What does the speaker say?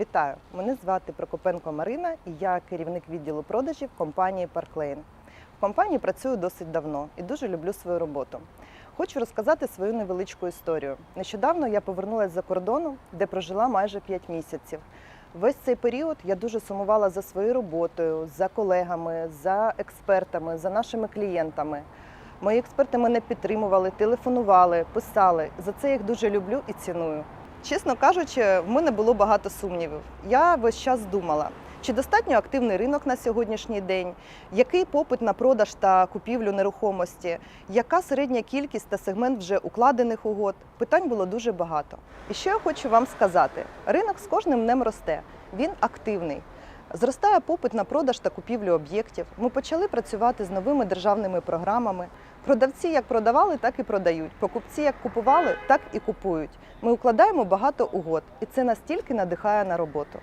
Вітаю! Мене звати Прокопенко Марина і я керівник відділу продажів компанії Парклейн. В компанії працюю досить давно і дуже люблю свою роботу. Хочу розказати свою невеличку історію. Нещодавно я повернулася за кордону, де прожила майже 5 місяців. Весь цей період я дуже сумувала за своєю роботою, за колегами, за експертами, за нашими клієнтами. Мої експерти мене підтримували, телефонували, писали. За це я їх дуже люблю і ціную. Чесно кажучи, в мене було багато сумнівів. Я весь час думала, чи достатньо активний ринок на сьогоднішній день, який попит на продаж та купівлю нерухомості, яка середня кількість та сегмент вже укладених угод. Питань було дуже багато. І що я хочу вам сказати: ринок з кожним днем росте, він активний. Зростає попит на продаж та купівлю об'єктів. Ми почали працювати з новими державними програмами. Продавці як продавали, так і продають. Покупці як купували, так і купують. Ми укладаємо багато угод, і це настільки надихає на роботу.